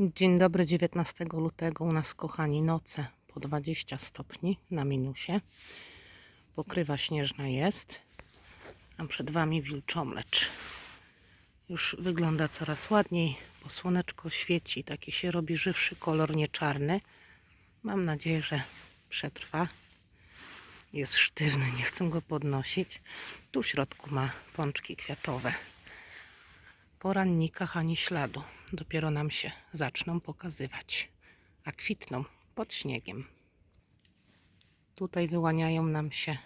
Dzień dobry, 19 lutego u nas, kochani, noce po 20 stopni na minusie. Pokrywa śnieżna jest, a przed Wami wilczomlecz. Już wygląda coraz ładniej, bo słoneczko świeci, taki się robi żywszy kolor, nie czarny. Mam nadzieję, że przetrwa. Jest sztywny, nie chcę go podnosić. Tu w środku ma pączki kwiatowe porannikach ani śladu. Dopiero nam się zaczną pokazywać, a kwitną pod śniegiem. Tutaj wyłaniają nam się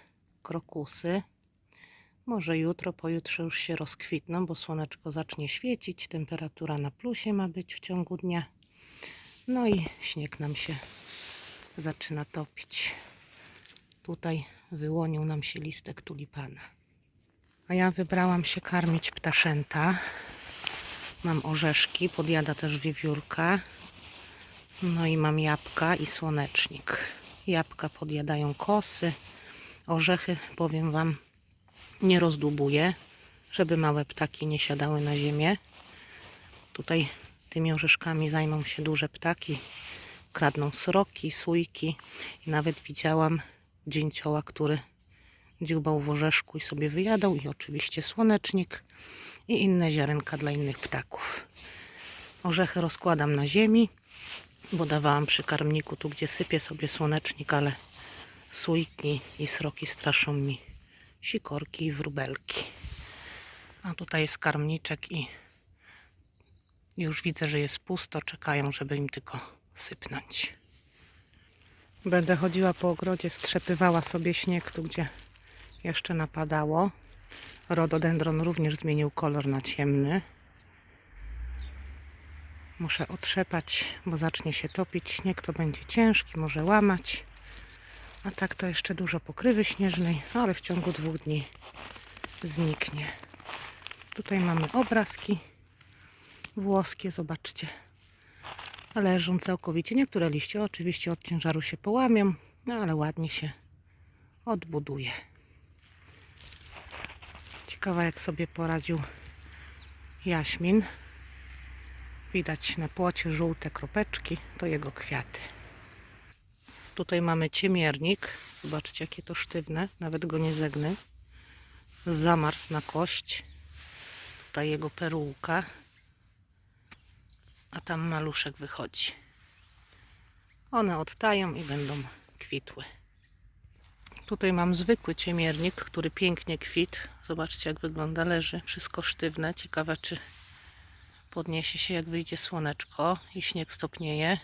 krokusy. Może jutro, pojutrze już się rozkwitną, bo słoneczko zacznie świecić. Temperatura na plusie ma być w ciągu dnia. No i śnieg nam się zaczyna topić. Tutaj wyłonił nam się listek tulipana. A ja wybrałam się karmić ptaszęta. Mam orzeszki, podjada też wiewiórka. No i mam jabłka i słonecznik. Jabłka podjadają kosy. Orzechy, powiem Wam, nie rozdubuję, żeby małe ptaki nie siadały na ziemię. Tutaj tymi orzeszkami zajmą się duże ptaki. Kradną sroki, sójki. I nawet widziałam dzięcioła, który dziubał w orzeszku i sobie wyjadał. I oczywiście słonecznik i inne ziarenka dla innych ptaków. Orzechy rozkładam na ziemi, bo dawałam przy karmniku, tu gdzie sypię sobie słonecznik, ale sójki i sroki straszą mi sikorki i wróbelki. A tutaj jest karmniczek i już widzę, że jest pusto, czekają, żeby im tylko sypnąć. Będę chodziła po ogrodzie, strzepywała sobie śnieg tu, gdzie jeszcze napadało. Rododendron również zmienił kolor na ciemny. Muszę otrzepać, bo zacznie się topić. Śnieg to będzie ciężki, może łamać. A tak to jeszcze dużo pokrywy śnieżnej, ale w ciągu dwóch dni zniknie. Tutaj mamy obrazki włoskie, zobaczcie. Leżą całkowicie. Niektóre liście oczywiście od ciężaru się połamią, no ale ładnie się odbuduje. Ciekawa jak sobie poradził jaśmin. Widać na płocie żółte kropeczki, to jego kwiaty. Tutaj mamy ciemiernik. Zobaczcie jakie to sztywne, nawet go nie zegny. Zamarzł na kość. Tutaj jego perułka. A tam maluszek wychodzi. One odtają i będą kwitły. Tutaj mam zwykły ciemiernik, który pięknie kwit. Zobaczcie jak wygląda, leży. Wszystko sztywne. Ciekawe czy podniesie się jak wyjdzie słoneczko i śnieg stopnieje.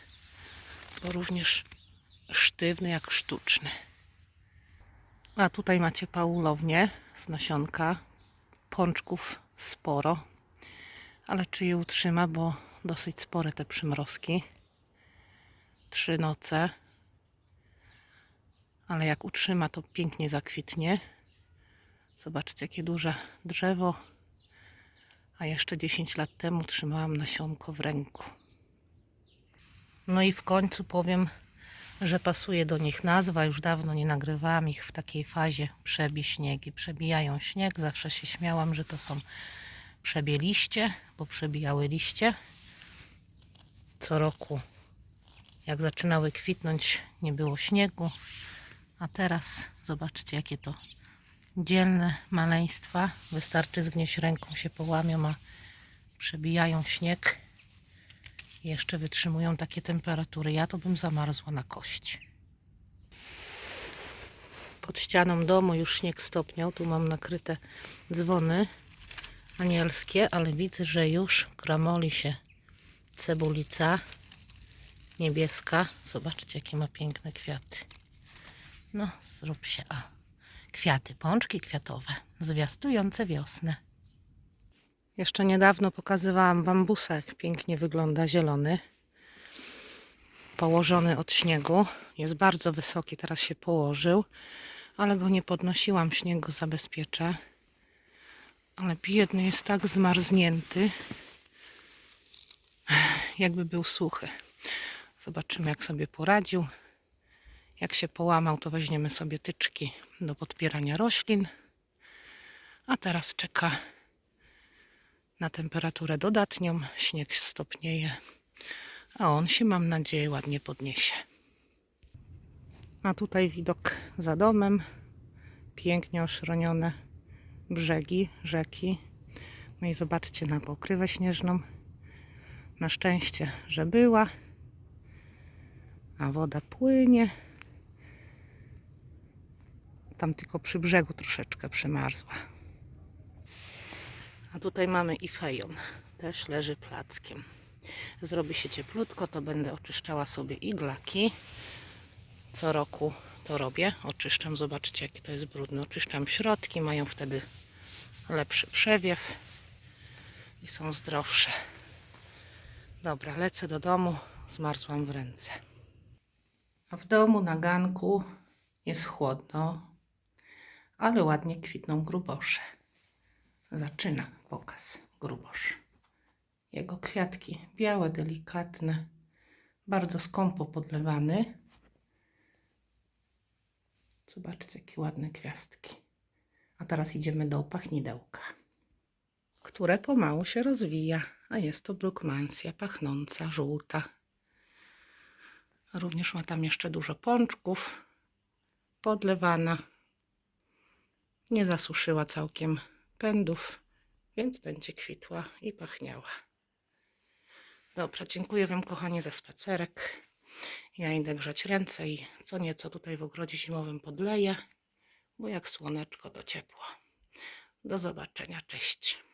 Bo również sztywny jak sztuczny. A tutaj macie paulownię z nasionka. Pączków sporo. Ale czy je utrzyma, bo dosyć spore te przymrozki. Trzy noce ale jak utrzyma, to pięknie zakwitnie. Zobaczcie, jakie duże drzewo. A jeszcze 10 lat temu trzymałam nasionko w ręku. No i w końcu powiem, że pasuje do nich nazwa. Już dawno nie nagrywałam ich w takiej fazie przebi śniegi. Przebijają śnieg. Zawsze się śmiałam, że to są przebieliście, bo przebijały liście. Co roku, jak zaczynały kwitnąć, nie było śniegu. A teraz zobaczcie, jakie to dzielne maleństwa. Wystarczy zgnieść ręką, się połamią, a przebijają śnieg. Jeszcze wytrzymują takie temperatury. Ja to bym zamarzła na kość. Pod ścianą domu już śnieg stopniał. Tu mam nakryte dzwony anielskie, ale widzę, że już kramoli się cebulica niebieska. Zobaczcie, jakie ma piękne kwiaty. No, zrób się. A, kwiaty, pączki kwiatowe, zwiastujące wiosnę. Jeszcze niedawno pokazywałam bambusa, jak pięknie wygląda zielony. Położony od śniegu. Jest bardzo wysoki, teraz się położył, ale go nie podnosiłam, śnieg go zabezpieczę. Ale biedny jest tak zmarznięty, jakby był suchy. Zobaczymy, jak sobie poradził. Jak się połamał, to weźmiemy sobie tyczki do podpierania roślin. A teraz czeka na temperaturę dodatnią. Śnieg stopnieje. A on się, mam nadzieję, ładnie podniesie. A tutaj widok za domem. Pięknie oszronione brzegi rzeki. No i zobaczcie na pokrywę śnieżną. Na szczęście, że była. A woda płynie. Tam tylko przy brzegu troszeczkę przymarzła. A tutaj mamy i fejon. Też leży plackiem. Zrobi się cieplutko, to będę oczyszczała sobie iglaki. Co roku to robię. Oczyszczam. Zobaczcie, jakie to jest brudne. Oczyszczam środki, mają wtedy lepszy przewiew i są zdrowsze. Dobra, lecę do domu. Zmarzłam w ręce. A w domu na ganku jest chłodno, ale ładnie kwitną grubosze. Zaczyna pokaz grubosz. Jego kwiatki białe, delikatne, bardzo skąpo podlewany. Zobaczcie, jakie ładne gwiazdki. A teraz idziemy do pachnidełka, które pomału się rozwija, a jest to brukmansja pachnąca, żółta. Również ma tam jeszcze dużo pączków, podlewana. Nie zasuszyła całkiem pędów, więc będzie kwitła i pachniała. Dobra, dziękuję Wam kochani za spacerek. Ja idę grzać ręce i co nieco tutaj w ogrodzie zimowym podleję, bo jak słoneczko to ciepło. Do zobaczenia, cześć.